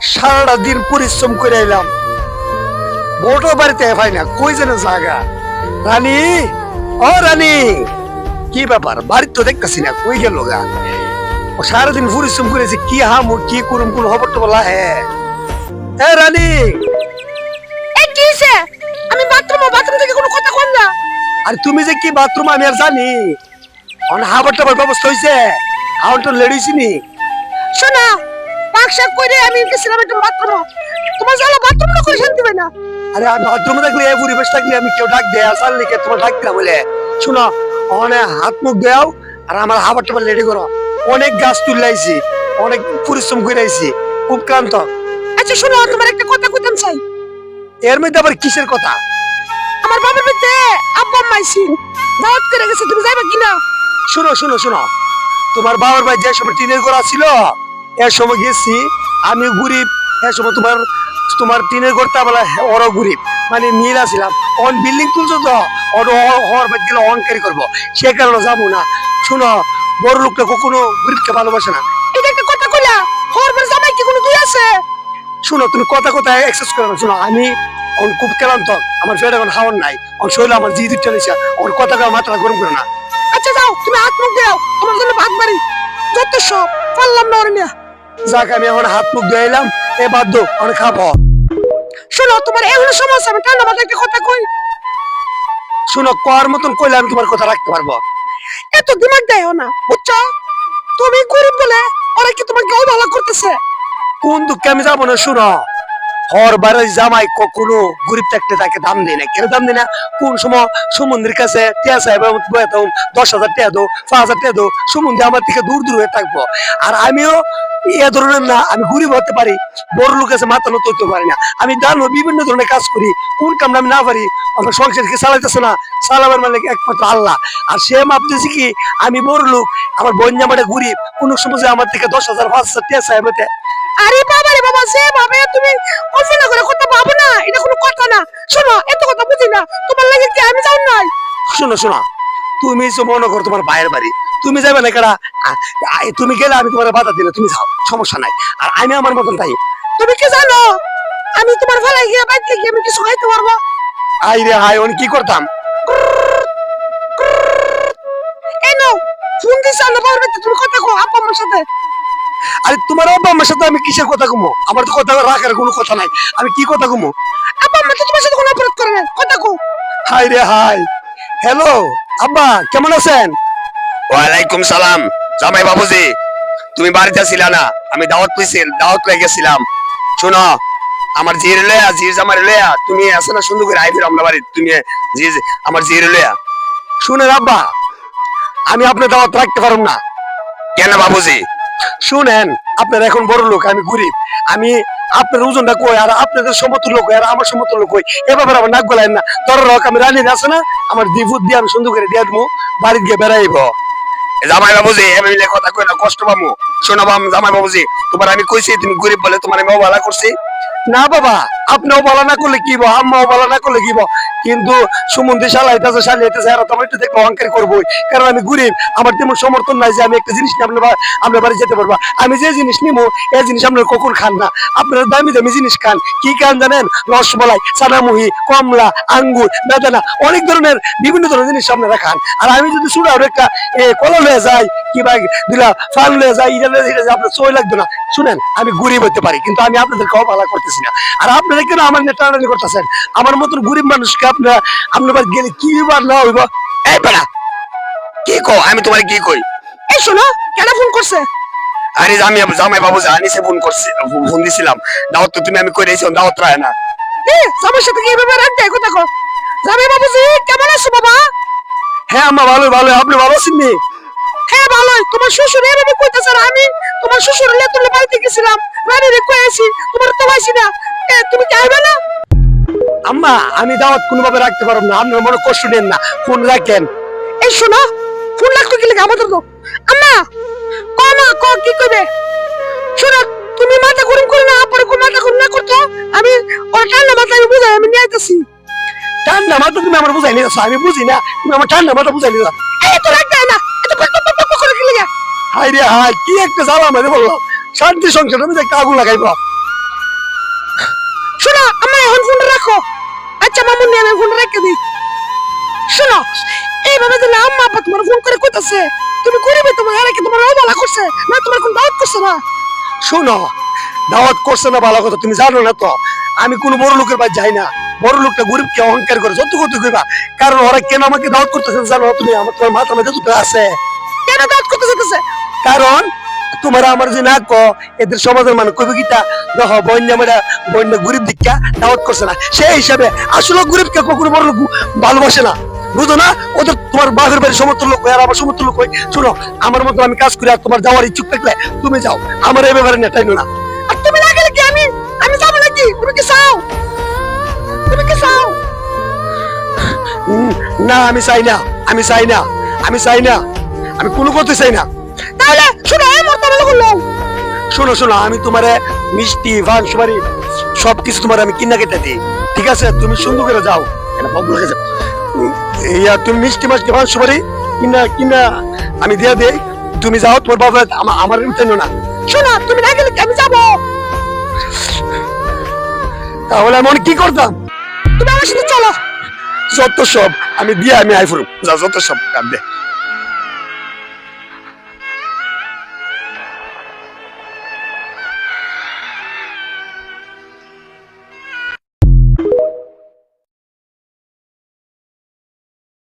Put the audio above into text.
সারাটা দিন পরিশ্রম করে এলাম বউটাও বাড়িতে পাই না কই যেন জায়গা। রানী ও রানী কি ব্যাপার? বাড়ির তো দেখতেছি না কই গেল গা? ও সারাদিন পরিশ্রম করেছে কি হামু কি করুম কোন খবর তো বলা হ্যাঁ। হ্যাঁ রানী! এই কি হইছে? আমি বাথরুম বাথরুম থেকে কোনো কথা কন না। আর তুমি যে কি বাথরুম আমি আর জানি। অন হাবার টাবার ব্যবস্থা হয়েছে হাওয়ার তো লেডিছি আমি গেছিলাম একটু বাথরুম। তোমার জ্বালা বাথরুম না করে শান্তি পাই না? আরে আমি বাথরুমে থাকলে এই পরিবেশ থাকলে আমি কেউ ডাক দেয় আসার লিখে তোমার ডাক না বলে। শুনো অনেক হাত মুখ দেও আর আমার হাবার টাবার লেডি করো। অনেক গাছ তুললাইছি অনেক পরিশ্রম করে আইছি খুব ক্লান্ত। আচ্ছা শোনো তোমার একটা কথা কইতাম চাই। এর মধ্যে আবার কিসের কথা? আমার বাবার বাড়িতে আব্বা মাইছি দাওয়াত করে গেছে তুমি যাইবা কিনা? শুনো শুনো শুনো। তোমার বাবার ভাই যে সময় টিনের ঘর ছিল এর সময় গেছি আমি গরিব এর সময় তোমার তোমার টিনের ঘরটা বলা ওরও গরিব। মানে মিল আসিলাম অন বিল্ডিং তুলছো তো ওর হর বাদ গেলে অনকারি করব। সে কারণে যাব না। শুনো বড় লোকটা কখনো গরিবকে ভালোবাসে না। এটা একটা কথা কইলা? জামাই কি কোনো দুই আছে? শুনো তুমি কথা কথা এক্সেস করো শুনো আমি অন খুব ক্লান্ত আমার এখন হাওয়ার নাই। অন শরীর আমার জি দুধ চলেছে ওর কথা মাথাটা গরম করে না। আচ্ছা যাও তুমি হাত মুখ দাও তোমার জন্য ভাত বাড়ি। যত সব পারলাম না ওরে নিয়া। যাক আমি এখন হাত মুখ ধুয়ে এলাম এ বাধ্য অনেক খাব। শোনো তোমার এগুলো সমস্যা আমি ঠান্ডা মাথায় একটা কথা কই? শোনো কর মতন কইলে আমি তোমার কথা রাখতে পারব। এত দিমাগ দেয় না বুঝছ? তুমি গরিব বলে ওরা কি তোমাকে ভালো করতেছে? কোন দুঃখে আমি যাব না শুনো। হর বারে জামাই কখনো গরিব থাকলে তাকে দাম দেয় না। কেন দাম দেয় না? কোন সময় সমুদ্রের কাছে টিয়া সাহেব দশ হাজার টিয়া দো পাঁচ হাজার টিয়া দো আমার থেকে দূর দূর হয়ে থাকব। আর আমিও এ ধরনের না, আমি গরিব হতে পারি, বড় লোক আছে মাথা নত হতে পারি না। আমি জানো বিভিন্ন ধরনের কাজ করি, কোন কামটা আমি না পারি আমার সংসারকে চালাইতেছে না? চালাবার মানে একমাত্র আল্লাহ। আর সে মাপতেছি কি, আমি বড় লোক, আমার বোন জামাটা গরিব, কোন সময় আমার থেকে দশ হাজার, পাঁচ হাজার টিয়া সাহেব আরে বাবা বাবা সে ভাবে তুমি কল্পনা করে কথা ভাবো না। এটা কোনো কথা না। শোনো এত কথা বুঝি না। তোমার লাগে কি আমি যাও নাই? শোনো শোনো। তুমি মনে করো তোমার ভাইয়ের বাড়ি তুমি যাবে না কেডা? তুমি গেলে আমি তোমার বাধা দিলে তুমি যাও। সমস্যা নাই। আর আমি আমার মতন তাই। তুমি কি জানো? আমি তোমার ফেলাই গিয়ে বাইরে গিয়ে আমি কিছু খাইতে পারব? আই রে হাই অন কি করতাম? এই নাও ফোন দিছে আলো পারবে তুমি কথা কো আপা আমার সাথে। আরে তোমার আব্বা আমার সাথে আমি কিসের কথা কমো? আমার তো কথা রাখার কোনো কথা নাই। আমি কি কথা কমো? আপা আমার তো তোমার সাথে কোনো অপরাধ করে না কথা কো হাই রে হাই। হ্যালো আব্বা কেমন আছেন? ওয়ালাইকুম সালাম জামাই বাবুজি। তুমি বাড়িতে ছিল না? আমি দাওয়াত পেয়েছি দাওয়াত পেয়ে গেছিলাম। শোনো আমার জির লয়া জির জামার লয়া তুমি আসে না সুন্দর করে আইফির আমরা বাড়ি তুমি জি আমার জির লয়া। শুনেন আব্বা আমি আপনার দাওয়াত রাখতে পারব না। কেন বাবুজি? শুনেন, আপনার এখন বড় লোক, আমি গরিব। আমি আপনার ওজনটা কই, আর আপনাদের সমতুল লোক আর আমার সমতুল্য কই? এ ব্যাপারে আমার নাক গলায় না। তোর রক, আমি রানি আছে না, আমার দিভুত দিয়ে আমি সুন্দর করে দিয়ে দেবো, বাড়িতে গিয়ে বেড়াইব। জামাই বাবুজি মিলে কথা কই না, কষ্ট পাবো শোনো জামাই বাবুজি তোমার আমি কইছি, তুমি গরিব বলে তোমার আমি অবহেলা করছি। না বাবা আপনিও বলা না করলে কি আম্মাও বলা না করলে কি কিন্তু সুমন্দি সালাইতেছে সালিয়াইতেছে আর তোমার একটু দেখব অঙ্কের করবোই। কারণ আমি গরিব, আমার তেমন সমর্থন নাই যে আমি একটা জিনিস নিয়ে আপনার আপনার বাড়ি যেতে পারব। আমি যে জিনিস নিবো এই জিনিস আপনার কখন খান না? আপনারা দামি দামি জিনিস খান। কি খান জানেন? রসমলাই সাদামুহি কমলা, আঙ্গুর, বেদানা, অনেক ধরনের, বিভিন্ন ধরনের জিনিস আপনারা খান। আর আমি যদি শুনে আরও একটা কলা লয়ে যাই কিবা দিলা ফাল লয়ে যাই, ইটা লয়ে আপনার চই লাগতো না। শুনেন, আমি গরিব হতে পারি, কিন্তু আমি আপনাদেরকে অবহেলা করতেছি না। আর আপনারা কেন আমার নেতা টানাটানি করতেছেন? আমার মতন গরিব মানুষকে আপনারা আপনার গেলে কি বার না হইব? এই বেড়া কি কো আমি তোমার কি কই? এই শোনো কেন ফোন করছে? আরে আমি জামাই বাবুজি আনিসে ফোন করছি ফোন দিছিলাম। দাওয়াত তো তুমি আমি কই দিয়েছি দাওয়াত রায় না। এ আমার সাথে কি এভাবে রাখতে কথা কো যাবে বাবুজি কেমন আছো বাবা? হ্যাঁ আমার ভালো ভালো আপনি ভালো আছেন নি? হ্যাঁ ভালোই। তোমার শ্বশুর এভাবে কইতেছে আমি তোমার শ্বশুর লেতুলে বাড়িতে গেছিলাম। রানী রে কইছি তোমার তো না। এ তুমি কি না? আম্মা আমি দাওয়াত কোনোভাবে রাখতে পারব না। আপনার মনে কষ্ট নেন না। ফোন রাখেন। এই শোনো ফোন লাগতো কি আমাদের তো আম্মা ক মা ক কি কইবে? শোনো তুমি মাথা গরম করে না পরে কোন মাথা গরম না করতো। আমি ওর ঠান্ডা মাথা আমি বুঝাই আমি নিয়ে ঠান্ডা মাথা তুমি আমার বুঝাই নিয়েছো আমি বুঝি না। তুমি আমার ঠান্ডা মাথা বুঝাই নিয়েছো। এই তো রাখতে না এত পক পক পক করে কি লাগে? হাই রে হাই কি একটা জ্বালা মেরে বলল শান্তি সংসার আমি আগুন লাগাইব। এমন নিয়ে আমি ফোন রেখে দিই। শোনো এইভাবে দিলে আম্মা আব্বা তোমার ফোন করে কইতাছে তুমি গরিবে তোমার তোমার অবলা করছে? না তোমার কোন দাওয়াত করছে না? শোনো দাওয়াত করছে না ভালো কথা তুমি জানো না তো। আমি কোনো বড় লোকের বাড়ি যাই না। বড় লোকটা গরিবকে অহংকার করে যত কত কইবা কারণ ওরা কেন আমাকে দাওয়াত করতেছে জানো তুমি? আমার তোমার মাথা মধ্যে দুটো আছে। কেন দাওয়াত করতে যেতেছে কারণ তোমার আমার যে না ক এদের সমাজের মানে কইবে কিটা দেখো বন্যা মেরা গরিব দীক্ষা দাওয়াত করছে না। সেই হিসাবে আসলে গরিবকে কখনো বড় ভালোবাসে না। বুঝো না? ওদের তোমার বাঘের বাড়ির সমর্থ লোক হয় আর আমার সমর্থ লোক হয়। আমার মতো আমি কাজ করি আর তোমার যাওয়ার ইচ্ছুক থাকলে তুমি যাও। আমার এই ব্যাপারে নেটাই না। আর তুমি না গেলে কি আমি? আমি যাব নাকি? তুমি কি চাও? তুমি কি চাও? না, আমি চাই না। আমি চাই না। আমি চাই না। আমি কোনো করতে চাই না। তাহলে শোনো শোনো শোনো, আমি তোমারে মিষ্টি ভান সুপারি, সবকিছু তোমার আমি কিনা কেটে দিই। ঠিক আছে? তুমি সুন্দর করে যাও। ইয়া তুমি মিষ্টি, মাষ্টি ভান সুপারি কিনা কিনা আমি দিয়ে দেই। তুমি যাও, তোমার বাবা আমা- আমার উঠেন না। শোনো, তুমি না গেলে আমি যাব? তাহলে আমি কি করতাম? তুমি আমার সাথে চলো। যত সব, আমি দিয়ে আমি আইফুর যা যত সব কাঁদবে